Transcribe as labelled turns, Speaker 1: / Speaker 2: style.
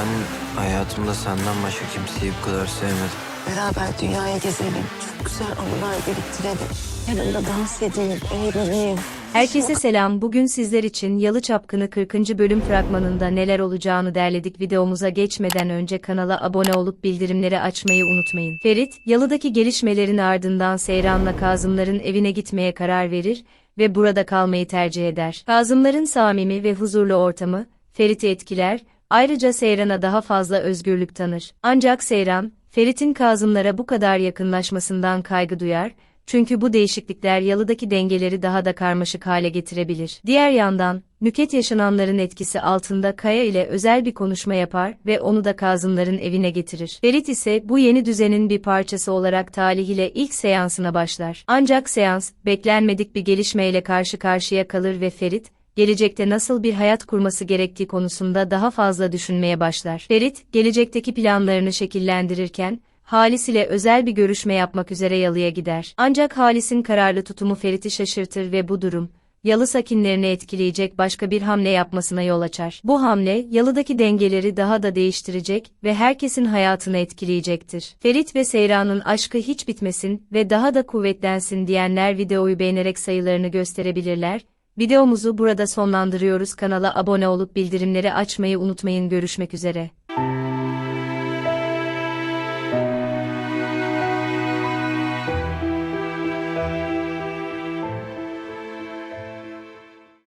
Speaker 1: Ben hayatımda senden başka kimseyi bu kadar sevmedim.
Speaker 2: Beraber dünyayı gezelim. Çok güzel anılar biriktirelim. Yanında dans edeyim, eğleneyim.
Speaker 3: Herkese selam. Bugün sizler için Yalı Çapkını 40. bölüm fragmanında neler olacağını derledik. Videomuza geçmeden önce kanala abone olup bildirimleri açmayı unutmayın. Ferit, Yalı'daki gelişmelerin ardından Seyran'la Kazımların evine gitmeye karar verir ve burada kalmayı tercih eder. Kazımların samimi ve huzurlu ortamı, Ferit'i etkiler, ayrıca Seyran'a daha fazla özgürlük tanır. Ancak Seyran, Ferit'in Kazımlara bu kadar yakınlaşmasından kaygı duyar, çünkü bu değişiklikler yalıdaki dengeleri daha da karmaşık hale getirebilir. Diğer yandan, Nüket yaşananların etkisi altında Kaya ile özel bir konuşma yapar ve onu da Kazımların evine getirir. Ferit ise bu yeni düzenin bir parçası olarak Talih ile ilk seansına başlar. Ancak seans, beklenmedik bir gelişmeyle karşı karşıya kalır ve Ferit, gelecekte nasıl bir hayat kurması gerektiği konusunda daha fazla düşünmeye başlar. Ferit, gelecekteki planlarını şekillendirirken, Halis ile özel bir görüşme yapmak üzere Yalı'ya gider. Ancak Halis'in kararlı tutumu Ferit'i şaşırtır ve bu durum, Yalı sakinlerini etkileyecek başka bir hamle yapmasına yol açar. Bu hamle, Yalı'daki dengeleri daha da değiştirecek ve herkesin hayatını etkileyecektir. Ferit ve Seyran'ın aşkı hiç bitmesin ve daha da kuvvetlensin diyenler videoyu beğenerek sayılarını gösterebilirler. Videomuzu burada sonlandırıyoruz. Kanala abone olup bildirimleri açmayı unutmayın. Görüşmek üzere.